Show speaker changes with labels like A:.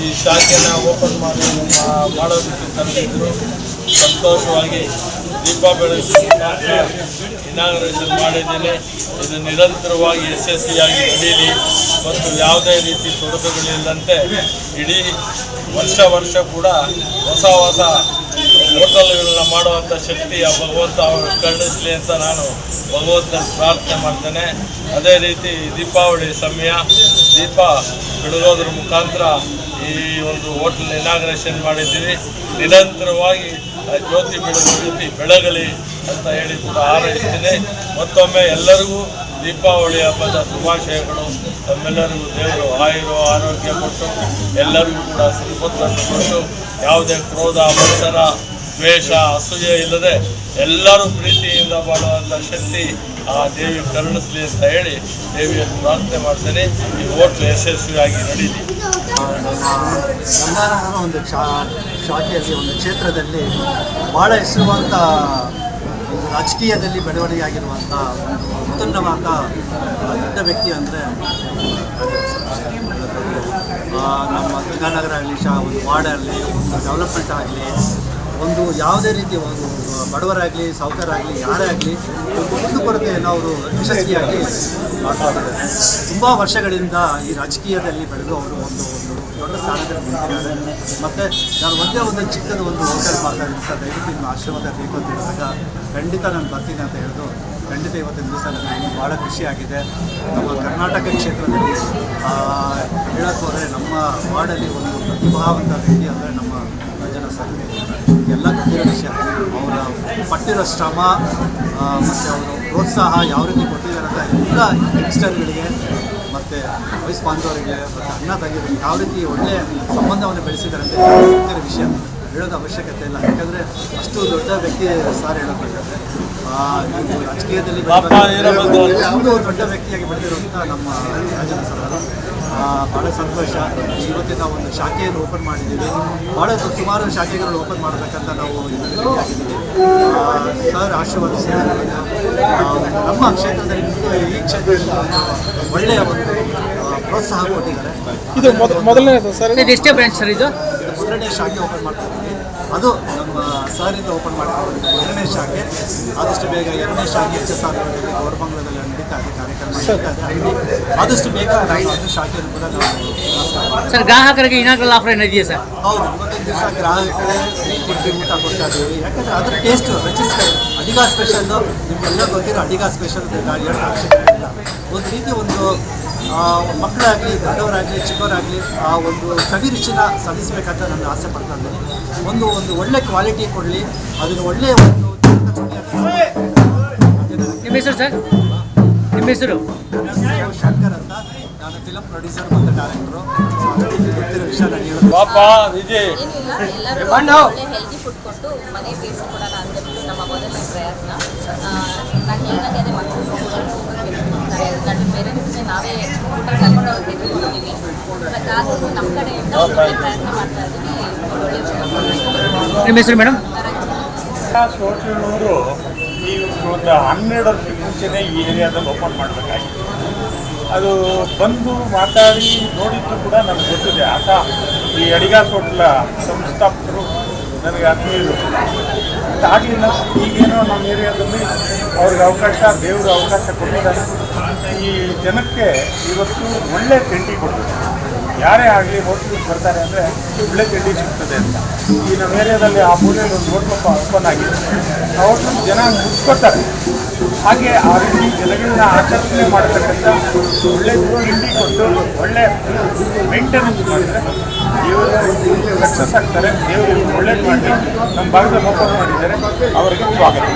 A: ಈ ಶಾಖೆನ ಓಪನ್ ಮಾಡಿ ಮಾಡೋದಕ್ಕೆ ಕರೆದಿದ್ರು ಸಂತೋಷವಾಗಿ ದೀಪ ಬೆಳಗ್ಗೆ ಇನಾಗ್ರೇಷನ್ ಮಾಡಿದ್ದೀನಿ. ಇದು ನಿರಂತರವಾಗಿ ಯಶಸ್ವಿಯಾಗಿ ನಡೀಲಿ ಮತ್ತು ಯಾವುದೇ ರೀತಿ ತೊಡಕುಗಳಿಲ್ಲದಂತೆ ಇಡೀ ವರ್ಷ ವರ್ಷ ಕೂಡ ಹೊಸ ಹೊಸ ಹೋಟೆಲ್ಗಳನ್ನ ಮಾಡುವಂಥ ಶಕ್ತಿ ಆ ಭಗವಂತ ಅವರು ಕರುಣಿಸಲಿ ಅಂತ ನಾನು ಭಗವಂತನ ಪ್ರಾರ್ಥನೆ ಮಾಡ್ತೇನೆ. ಅದೇ ರೀತಿ ದೀಪಾವಳಿ ಸಮಯ. ದೀಪ ಬೆಳಗೋದ್ರ ಮುಖಾಂತರ ಈ ಒಂದು ಹೋಟೆಲ್ ಇನಾಗ್ರೇಷನ್ ಮಾಡಿದ್ದೀವಿ. ನಿರಂತರವಾಗಿ ಜ್ಯೋತಿ ಬೆಳಗು ಜ್ಯೋತಿ ಬೆಳಗಲಿ ಅಂತ ಹೇಳಿ ಕೂಡ ಹಾರೈಸ್ತೀನಿ. ಮತ್ತೊಮ್ಮೆ ಎಲ್ಲರಿಗೂ ದೀಪಾವಳಿ ಹಬ್ಬದ ಶುಭಾಶಯಗಳು. ತಮ್ಮೆಲ್ಲರಿಗೂ ದೇವರು ಆಯುರು ಆರೋಗ್ಯ ಕೊಟ್ಟು ಎಲ್ಲರಿಗೂ ಕೂಡ ಸಂಪತ್ತನ್ನು ಕೊಟ್ಟು ಯಾವುದೇ ಕ್ರೋಧ ಮತ್ಸರ ದ್ವೇಷ, ಅಸೂಯೆ ಇಲ್ಲದೆ ಎಲ್ಲರೂ ಪ್ರೀತಿಯಿಂದ ಮಾಡುವಂಥ ಶಕ್ತಿ ಆ ದೇವಿ ಕರುಣಿಸಲಿ ಅಂತ ಹೇಳಿ ದೇವಿಯನ್ನು ಪ್ರಾರ್ಥನೆ ಮಾಡ್ತೇನೆ. ಈ ಹೋಟ್ಲು ಯಶಸ್ವಿಯಾಗಿ ನಡೀಲಿ.
B: ಗಂಗಾನಗರ ಒಂದು ಶಾ, ಶಾಖೆಯಲ್ಲಿ ಒಂದು ಕ್ಷೇತ್ರದಲ್ಲಿ ಭಾಳ ಹೆಸರುವಂಥ ರಾಜಕೀಯದಲ್ಲಿ ಬೆಳವಣಿಗೆ ಆಗಿರುವಂಥ ಒಂದು ಉತ್ತುಂಗವಾದ ದೊಡ್ಡ ವ್ಯಕ್ತಿ ಅಂದರೆ ನಮ್ಮ ಗಂಗಾನಗರ ಆಗಲಿ ಶಾ, ಒಂದು ವಾರ್ಡ್ ಆಗಲಿ ಒಂದು ಡೆವಲಪ್ಮೆಂಟ್ ಆಗಲಿ ಒಂದು ಯಾವುದೇ ರೀತಿಯ ಒಂದು ಬಡವರಾಗಲಿ ಸಾಹುಕಾರಾಗಲಿ ಯಾರೇ ಆಗಲಿ, ಒಂದು ಕೊರತೆಯನ್ನು ಅವರು ಯಶಸ್ವಿಯಾಗಿ ಮಾಡ್ತಾ ಇದ್ದಾರೆ ತುಂಬ ವರ್ಷಗಳಿಂದ ಈ ರಾಜಕೀಯದಲ್ಲಿ ಬೆಳೆದು ಅವರು ಒಂದು ಒಂದು ದೊಡ್ಡ ಸ್ಥಾನದಲ್ಲಿ ನಿಂತಿದ್ದಾರೆ. ಮತ್ತು ನಾನು ಒಂದೇ ಒಂದು ಚಿಕ್ಕದ ಒಂದು ಹೋಟೆಲ್ ಮಾಡ್ತಾ ಇದ್ದೀನಿ. ಸರ್ ದಯವಿಟ್ಟು ನಿಮ್ಮ ಆಶೀರ್ವಾದ ಬೇಕು ಅಂತ ಹೇಳಿದಾಗ ಖಂಡಿತ ನಾನು ಬರ್ತೀನಿ ಅಂತ ಹೇಳಿದ್ರು. ಖಂಡಿತ ಇವತ್ತಿನ ದಿವಸ ನನಗೆ ಭಾಳ ಖುಷಿಯಾಗಿದೆ ನಮ್ಮ ಕರ್ನಾಟಕ ಕ್ಷೇತ್ರದಲ್ಲಿ ಹೇಳಕ್ಕೆ ಹೋದರೆ ನಮ್ಮ ವಾರ್ಡಲ್ಲಿ ಒಂದು ಪ್ರತಿಭಾವಂತ ವ್ಯಕ್ತಿ ಅಂದರೆ ನಮ್ಮ ಭಜನ ಸರ್. ಎಲ್ಲ ಗಂಭೀರ ವಿಷಯ. ಅವರ ಪಟ್ಟಿರೋ ಶ್ರಮ ಮತ್ತು ಅವರು ಪ್ರೋತ್ಸಾಹ ಯಾವ ರೀತಿ ಕೊಟ್ಟಿದ್ದಾರೆ ಅಂತ ಎಲ್ಲ ಯಂಗ್ಸ್ಟರ್ಗಳಿಗೆ ಮತ್ತು ವಯಸ್ಸು ಬಾಂಧವರಿಗೆ, ಮತ್ತು ಅಣ್ಣ ತಂಗಿಗಳಿಗೆ ಯಾವ ರೀತಿ ಒಳ್ಳೆಯ ಸಂಬಂಧವನ್ನು ಬೆಳೆಸಿದ್ದಾರೆ ಅಂತ ವಿಷಯ. ಹೇಳೋದು ಅವಶ್ಯಕತೆ ಇಲ್ಲ. ಯಾಕಂದರೆ ಅಷ್ಟು ದೊಡ್ಡ ವ್ಯಕ್ತಿ ಸಾರ್ ಇದು ರಾಜಕೀಯದಲ್ಲಿ ಯಾವುದೋ ದೊಡ್ಡ ವ್ಯಕ್ತಿಯಾಗಿ ಬೆಳೆದಿರುವಂಥ ನಮ್ಮ ರಾಜನ ಸರ್ ಅವರು. ಆ, ಭಾಳ ಸಂತೋಷ. ಇವತ್ತಿನ ಒಂದು ಶಾಖೆಯನ್ನು ಓಪನ್ ಮಾಡಿದ್ದೀವಿ. ಭಾಳ ಸುಮಾರು ಶಾಖೆಗಳನ್ನು ಓಪನ್ ಮಾಡಬೇಕಂತ ನಾವು ಸರ್ ಆಶೀರ್ವಾದಿಸಿದ್ದಾರೆ ಆ, ನಮ್ಮ ಕ್ಷೇತ್ರದಲ್ಲಿ ಈ ಕ್ಷೇತ್ರದಲ್ಲಿ ಒಳ್ಳೆಯ ಒಂದು ಪ್ರೋತ್ಸಾಹ ಕೊಟ್ಟಿದ್ದಾರೆ.
C: ಇದು ಮೊದಲನೇ ಸರ್
D: ಇದು? ಎಷ್ಟೇ ಬ್ರಾಂಚ್ ಸರ್ ಇದು?
B: ಮೊದಲನೇ ಶಾಖೆ ಓಪನ್ ಮಾಡ್ತಾ ಇದ್ದೀವಿ ಅದು ನಮ್ಮ ಸಾರಿಂದ ಓಪನ್ ಮಾಡ್ಕೊಂಡು ಎರಡನೇ ಶಾಖೆ. ಆದಷ್ಟು ಬೇಗ ಎರಡನೇ ಶಾಖೆ ಹೆಚ್ಚು ಎಸ್ ಆರ್ ಗೌರಬಂಗ್ಲದಲ್ಲಿ ನಡೀತಾ ಇದೆ ಕಾರ್ಯಕ್ರಮ ನಡೀತಾ ಇದೆ. ಆದಷ್ಟು ಬೇಗ ಅದು ಶಾಖೆಯನ್ನು ಕೂಡ ನಾವು
D: ಸರ್ ಗ್ರಾಹಕರಿಗೆ ಏನಾದರೂ ಆಫರ್ ಏನಿದೆಯಾ ಸರ್?
B: ಹೌದು ದಿವಸ ಗ್ರಾಹಕರೇ ತಿಂಡಿ ಊಟ ಕೊಡ್ತಾ ಇದ್ದೀವಿ. ಯಾಕಂದರೆ ಅದರ ಟೇಸ್ಟ್ ರುಚಿಸ್ತಾರೆ ಅಡಿಗಾ ಸ್ಪೆಷಲ್ಲು ನಿಮಗೆಲ್ಲ ಗೊತ್ತಿರೋ ಅಡಿಗ ಸ್ಪೆಷಲ್ ಎರಡು ಅವಶ್ಯಕತೆ ಇಲ್ಲ ಒಂದು ರೀತಿ ಒಂದು ಮಕ್ಕಳಾಗಲಿ ದೊಡ್ಡವರಾಗಲಿ ಚಿಕ್ಕವರಾಗಲಿ ಆ ಒಂದು ಕವಿ ರುಚಿನ ಸಲ್ಲಿಸಬೇಕಂತ ನಾನು ಆಸೆ ಪಡ್ತಾ ಇದ್ದೀನಿ. ಒಂದು ಒಂದು ಒಳ್ಳೆ ಕ್ವಾಲಿಟಿ ಕೊಡಲಿ ಅದನ್ನು ಒಳ್ಳೆಯ ಒಂದು
D: ನಿಮ್ಮ ಹೆಸರು ಸರ್? ನಿಮ್ಮ ಹೆಸರು?
B: ಶಂಕರ್ ಅಂತ. ನಾನು ಫಿಲಮ್ ಪ್ರೊಡ್ಯೂಸರ್ ಮತ್ತು ಡೈರೆಕ್ಟರು ಗೊತ್ತಿರೋ ವಿಷಯ ನಾನು ಹೇಳೋದು.
E: ಎಲ್ಲರೂ ಹೆಲ್ದಿ ಫುಡ್ ಕೊಟ್ಟು ಮನೆ ಬೇಯಿಸ್ಕೊಡೋಣ ಮೊದಲನೇ ಪ್ರಯತ್ನ. ನಾನು ಹೇಳಿದಾಗೆ ಅದೇ ಮಕ್ಕಳು ನನ್ನ ಪೇರೆಂಟ್ಸ್ಗೆ ನಾವೇ ಊಟ ಕರ್ಕೊಂಡು ಹೋಗಿ ತೆಗೆದುಕೊಡ್ತೀವಿ ಬಟ್ ಆದರೂ ನಮ್ಮ ಕಡೆಯಿಂದ ಒಂದು ಒಳ್ಳೆ ಪ್ರಯತ್ನ ಮಾಡ್ತಾ ಇದ್ದೀವಿ.
D: ನಿಮ್ಮ ಹೆಸರು ಮೇಡಮ್?
F: ಸೋಟನವರು ಈ ಒಂದು ಹನ್ನೆರಡು ವರ್ಷದ ಮುಂಚೆನೇ ಈ ಏರಿಯಾದಲ್ಲಿ ಓಪನ್ ಮಾಡಬೇಕಾಗಿತ್ತು ಅದು ಬಂದು ಮಾತಾಡಿ ನೋಡಿದ್ದು ಕೂಡ ನಮ್ಗೆ ಗೊತ್ತಿದೆ. ಆತ ಈ ಅಡಿಗಾಸ್ ಹೋಟ್ಲ ಸಂಸ್ಥಾಪಕರು ನನಗೆ ಅಂತ ಆಗಲಿಲ್ಲ. ಈಗೇನೋ ನಮ್ಮ ಏರಿಯಾದಲ್ಲಿ ಅವ್ರಿಗೆ ಅವಕಾಶ, ದೇವರು ಅವಕಾಶ ಕೊಟ್ಟಿದ್ದಾರೆ. ಈ ಜನಕ್ಕೆ ಇವತ್ತು ಒಳ್ಳೆ ತಿಂಡಿ ಕೊಡ್ತಾರೆ ಯಾರೇ ಆಗಲಿ ಹೋಟ್ಲಿಗೆ ಬರ್ತಾರೆ ಅಂದರೆ ಒಳ್ಳೆ ತಿಂಡಿ ಸಿಗ್ತದೆ ಅಂತ. ಈ ನಮ್ಮ ಏರಿಯಾದಲ್ಲಿ ಆ ಮೂಲೆಯಲ್ಲಿ ಒಂದು ಹೋಟ್ಲಪ್ಪ ಓಪನ್ ಆಗಿದೆ. ಹೋಟ್ಲ್ ಜನ ಮುಚ್ಕೊತಾರೆ. ಹಾಗೆ ಆ ರೀತಿ ಜನಗಳನ್ನ ಆಕರ್ಷಣೆ ಮಾಡತಕ್ಕಂಥ ಒಳ್ಳೆ ತಿಂಡಿ ಕೊಟ್ಟು ಒಳ್ಳೆ ಮೇಂಟೆನೆನ್ಸ್ ಮಾಡಿದರೆ ಇವರು ಸಕ್ಸಸ್ ಆಗ್ತಾರೆ ದೇವರು ಒಳ್ಳೇದು ಮಾಡಿ ನಮ್ಮ ಭಾಗದ ಓಪನ್ ಮಾಡಿದ್ದಾರೆ. ಅವರಿಗೆ ಸ್ವಾಗತ.